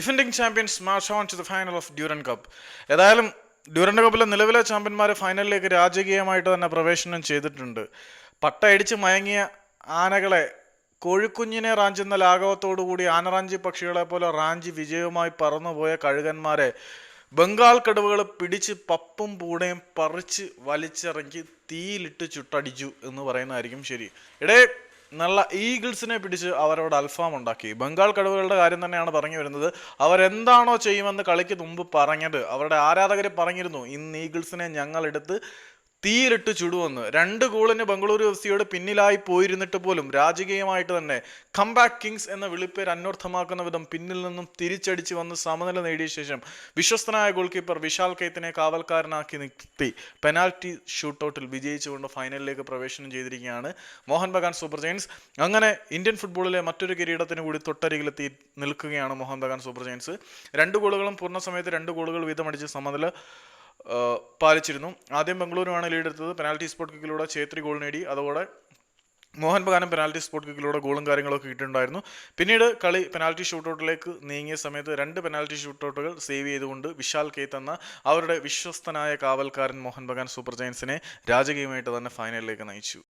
Defending champions march on to the final of Durand Cup ഏതായാലും Durand കപ്പിലെ നിലവിലെ ചാമ്പ്യന്മാർ ഫൈനലിലേക്ക് രാജകീയമായിട്ട് തന്നെ പ്രവേശനം ചെയ്തിട്ടുണ്ട്. പട്ടയടിച്ച് മയങ്ങിയ ആനകളെ കോഴിക്കുഞ്ഞിനെ റാഞ്ചുന്ന ലാഘവത്തോടുകൂടി ആനറാഞ്ചി പക്ഷികളെ പോലെ റാഞ്ചി വിജയവുമായി പറന്നുപോയ കഴുകന്മാരെ ബംഗാൾ കടുവകൾ പിടിച്ച് പപ്പും പൂടയും പറിച്ച് വലിച്ചിറങ്ങി തീയിലിട്ട് ചുട്ടടിച്ചു എന്ന് പറയുന്നതായിരിക്കും ശരി. ഇടേ നല്ല ഈഗിൾസിനെ പിടിച്ച് അവരോട് അൽഫാം ഉണ്ടാക്കി. ബംഗാൾ കടുവകളുടെ കാര്യം തന്നെയാണ് പറഞ്ഞു വരുന്നത്. അവരെന്താണോ ചെയ്യുമെന്ന് കളിക്ക് മുമ്പ് പറഞ്ഞത്. അവരുടെ ആരാധകർ പറഞ്ഞിരുന്നു ഇന്ന് ഈഗിൾസിനെ ഞങ്ങൾ എടുത്ത് തീയിലിട്ട് ചുടുവന്ന്. രണ്ട് ഗോളിന് ബംഗളൂരു എഫ് സിയോട് പിന്നിലായി പോയിരുന്നിട്ട് പോലും രാജകീയമായിട്ട് തന്നെ കംബാക്ക് കിങ്സ് എന്ന വിളിപ്പേര് അന്വർത്ഥമാക്കുന്ന വിധം പിന്നിൽ നിന്നും തിരിച്ചടിച്ച് വന്ന് സമനില നേടിയ ശേഷം വിശ്വസ്തനായ ഗോൾ കീപ്പർ വിശാൽ കൈത്തിനെ കാവൽക്കാരനാക്കി നിർത്തി. പെനാൽറ്റി ഷൂട്ടൗട്ടിൽ വിജയിച്ചുകൊണ്ട് ഫൈനലിലേക്ക് പ്രവേശനം ചെയ്തിരിക്കുകയാണ് മോഹൻ ബഗാൻ സൂപ്പർ ജയൻസ്. അങ്ങനെ ഇന്ത്യൻ ഫുട്ബോളിലെ മറ്റൊരു കിരീടത്തിന് കൂടി തൊട്ടരികിലെത്തി നിൽക്കുകയാണ് മോഹൻ ബഗാൻ സൂപ്പർ ജയൻസ്. രണ്ട് ഗോളുകളും പൂർണ സമയത്ത് രണ്ട് ഗോളുകൾ വീതമടിച്ച് സമനില പാലിച്ചിരുന്നു. ആദ്യം ബംഗളൂരുവാണ് ലീഡ് എടുത്തത്. പെനാൽറ്റി സ്പോട്ട് കിക്കിലൂടെ ഛേത്രി ഗോൾ നേടി. അതോടെ മോഹൻ ബഗാനും പെനാൽറ്റി സ്പോട്ട് കിക്കിലൂടെ ഗോളും കാര്യങ്ങളൊക്കെ കിട്ടിയിട്ടുണ്ടായിരുന്നു. പിന്നീട് കളി പെനാൽറ്റി ഷൂട്ടൗട്ടിലേക്ക് നീങ്ങിയ സമയത്ത് രണ്ട് പെനാൽറ്റി ഷൂട്ടൗട്ടുകൾ സേവ് ചെയ്തുകൊണ്ട് വിശാൽ കേത്ത് എന്ന അവരുടെ വിശ്വസ്തനായ കാവൽക്കാരൻ മോഹൻ ബഗാൻ സൂപ്പർ ജയൻസിനെ രാജകീയമായിട്ട് തന്നെ ഫൈനലിലേക്ക് നയിച്ചു.